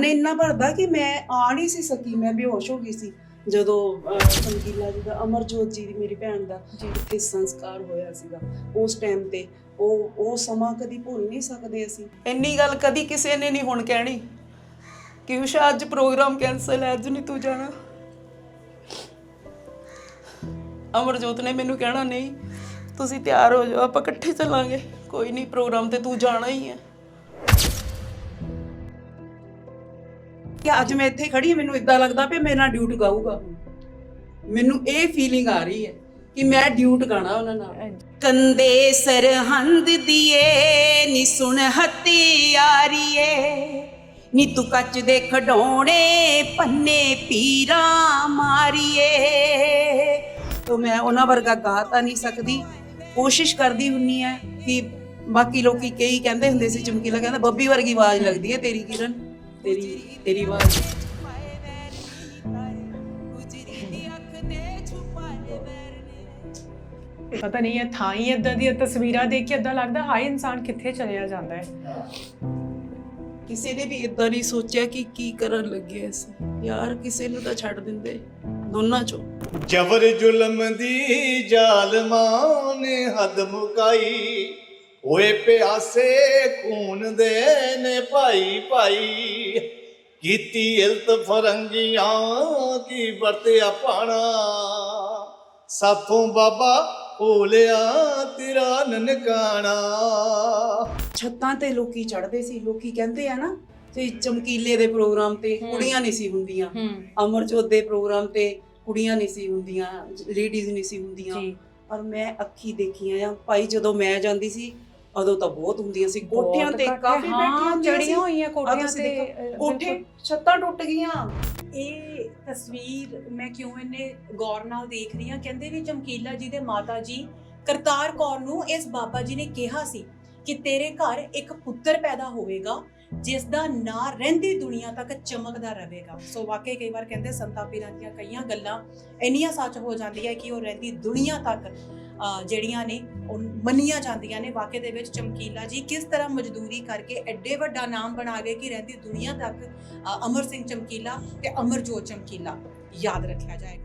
ਮਨ ਇੰਨਾ ਭਰਦਾ ਕਿ ਮੈਂ ਆ ਨਹੀਂ ਸੀ ਸਕੀ ਮੈਂ ਬੇਹੋਸ਼ ਹੋ ਗਈ ਸੀ। ਜਦੋਂ ਚਮਕੀਲਾ ਜੀ ਦਾ ਅਮਰਜੋਤ ਜੀ ਦੀ ਮੇਰੀ ਭੈਣ ਦਾ ਇੱਥੇ ਸੰਸਕਾਰ ਹੋਇਆ ਸੀਗਾ ਉਸ ਟਾਈਮ ਤੇ। ਉਹ ਉਹ ਸਮਾਂ ਕਦੀ ਭੁੱਲ ਨਹੀਂ ਸਕਦੇ ਅਸੀਂ। ਇੰਨੀ ਗੱਲ ਕਦੀ ਕਿਸੇ ਨੇ ਨਹੀਂ ਹੁਣ ਕਹਿਣੀ। ਕਿ ਉਸ਼ਾ ਅੱਜ ਪ੍ਰੋਗਰਾਮ ਕੈਨਸਲ ਹੈ ਅੱਜ ਨਹੀਂ ਤੂੰ ਜਾਣਾ? ਅਮਰਜੋਤ ਨੇ ਮੈਨੂੰ ਕਹਿਣਾ ਨਹੀਂ ਤੁਸੀਂ ਤਿਆਰ ਹੋ ਜਾਓ ਆਪਾਂ ਇਕੱਠੇ ਚੱਲਾਂਗੇ। ਕੋਈ ਨਹੀਂ ਪ੍ਰੋਗਰਾਮ ਤੇ ਤੂੰ ਜਾਣਾ ਹੀ ਹੈ। ਕਿ ਅੱਜ ਮੈਂ ਇੱਥੇ ਖੜੀ ਹਾਂ, ਮੈਨੂੰ ਇਦਾਂ ਲੱਗਦਾ ਪਿਆ ਮੇਰੇ ਨਾਲ ਡਿਊਟ ਗਾਊਗਾ। ਮੈਨੂੰ ਇਹ ਫੀਲਿੰਗ ਆ ਰਹੀ ਹੈ ਕਿ ਮੈਂ ਡਿਊਟ ਗਾਣਾ ਉਹਨਾਂ ਨਾਲ। ਕੰਦੇ ਸਰਹੰਦ ਦੀਏ ਨੀ ਸੁਣ ਹਤਿਆਰੀਏ ਨੀ ਤੂੰ ਕੱਚ ਦੇ ਖਡੋਣੇ ਪੰਨੇ ਪੀਰਾ ਮਾਰੀਏ। ਤੋ ਮੈਂ ਉਹਨਾਂ ਵਰਗਾ ਗਾ ਤਾਂ ਨਹੀਂ ਸਕਦੀ। ਕੋਸ਼ਿਸ਼ ਕਰਦੀ ਹੁੰਨੀ ਹੈ ਕਿ ਬਾਕੀ ਲੋਕੀ ਕਈ ਕਹਿੰਦੇ ਹੁੰਦੇ ਸੀ ਚਮਕੀਲਾ ਕਹਿੰਦਾ ਬੱਬੀ ਵਰਗੀ ਆਵਾਜ਼ ਲੱਗਦੀ ਹੈ ਤੇਰੀ ਕਿਰਨ। ਤੇਰੀ ਤੇਰੀ ਆਵਾਜ਼। ਪਤਾ ਨਹੀਂ ਇਹ ਥਾਂ ਹੀ ਇਦਾਂ ਦੀਆਂ ਤਸਵੀਰਾਂ ਦੇਖ ਕੇ ਇਦਾਂ ਲੱਗਦਾ ਹਾਏ ਇਨਸਾਨ ਕਿੱਥੇ ਚਲਿਆ ਜਾਂਦਾ ਹੈ। ਕਿਸੇ ਨੇ ਵੀ ਇਦਾਂ ਨਹੀਂ ਸੋਚਿਆ ਕਿ ਕੀ ਕਰਨ ਲੱਗੇ ਅਸੀਂ। ਯਾਰ ਕਿਸੇ ਨੂੰ ਤਾਂ ਛੱਡ ਦਿੰਦੇ ਦੋਨਾਂ ਚੋਂ। ਜਬਰ ਜ਼ੁਲਮ ਦੀ ਜ਼ਾਲਮਾਂ ਨੇ ਹੱਦ ਮੁਕਾਈ। ਹੋਏ ਪਿਆਸੇ ਖੂਨ ਦੇ ਨੇ ਭਾਈ ਭਾਈ ਕੀਤੀ ਇਲਤ ਫਰੰਗੀਆਂ ਕੀ ਵਰਤਿਆ ਪਾਣਾ ਸਾਥੋਂ ਬਾਬਾ ਭੋਲਿਆ ਤੇਰਾ ਨਨਕਾਣਾ। ਛੱਤਾਂ ਤੇ ਲੋਕੀ ਚੜਦੇ ਸੀ ਲੋਕੀ ਕਹਿੰਦੇ ਆ ਨਾ ਤੇ ਚਮਕੀਲੇ ਦੇ ਪ੍ਰੋਗਰਾਮ ਤੇ ਕੁੜੀਆਂ ਨਹੀਂ ਸੀ ਹੁੰਦੀਆਂ। ਅਮਰਜੋਤ ਦੇ ਪ੍ਰੋਗਰਾਮ ਤੇ ਕੁੜੀਆਂ ਨਹੀਂ ਸੀ ਹੁੰਦੀਆਂ ਲੇਡੀਜ਼ ਨਹੀਂ ਸੀ ਹੁੰਦੀਆਂ। ਪਰ ਮੈਂ ਅੱਖੀ ਦੇਖੀਆਂ ਆ। ਭਾਈ ਜਦੋਂ ਮੈਂ ਜਾਂਦੀ ਸੀ ਉਦੋਂ ਤਾਂ ਬਹੁਤ ਹੁੰਦੀਆਂ ਸੀ ਕੋਠਿਆਂ ਤੇ ਕਾਫੀ ਬੈਠੀਆਂ ਚੜੀਆਂ ਹੋਈਆਂ ਕੋਠਿਆਂ ਤੇ ਕੋਠੇ। ਛੱਤਾਂ ਟੁੱਟ ਗਈਆਂ। ਇਹ ਤਸਵੀਰ ਮੈਂ ਕਿਉਂ ਇਹਨੇ ਗੌਰ ਨਾਲ ਦੇਖ ਰਹੀ ਹਾਂ? ਕਹਿੰਦੇ ਵੀ ਚਮਕੀਲਾ ਜੀ ਦੇ ਮਾਤਾ ਜੀ ਕਰਤਾਰ ਕੌਰ ਨੂੰ ਇਸ ਬਾਬਾ ਜੀ ਨੇ ਕਿਹਾ ਸੀ ਕਿ ਤੇਰੇ ਘਰ ਇੱਕ ਪੁੱਤਰ ਪੈਦਾ ਹੋਵੇਗਾ ਜਿਸ ਦਾ ਨਾਂ ਰਹਿੰਦੀ ਦੁਨੀਆ ਤੱਕ ਚਮਕਦਾ ਰਹੇਗਾ। ਸੋ ਵਾਕਈ ਕਈ ਵਾਰ ਕਹਿੰਦੇ ਸੰਤਾਂ ਪੀਰਾਂ ਦੀਆਂ ਕਈਆਂ ਗੱਲਾਂ ਇੰਨੀਆਂ ਸੱਚ ਹੋ ਜਾਂਦੀਆਂ ਕਿ ਉਹ ਰਹਿੰਦੀ ਦੁਨੀਆ ਤੱਕ ਜਿਹੜੀਆਂ ਨੇ, ਉਹ ਮੰਨੀਆਂ ਜਾਂਦੀਆਂ ਨੇ ਵਾਕਈ ਦੇ ਵਿੱਚ ਚਮਕੀਲਾ ਜੀ। ਕਿਸ ਤਰ੍ਹਾਂ ਮਜ਼ਦੂਰੀ ਕਰਕੇ ਐਡੇ ਵੱਡਾ ਨਾਮ ਬਣਾ ਗਏ ਕਿ ਰਹਿੰਦੀ ਦੁਨੀਆ ਤੱਕ ਅਮਰ ਸਿੰਘ ਚਮਕੀਲਾ ਤੇ ਅਮਰਜੋਤ ਚਮਕੀਲਾ? ਯਾਦ ਰੱਖਿਆ ਜਾਏਗਾ।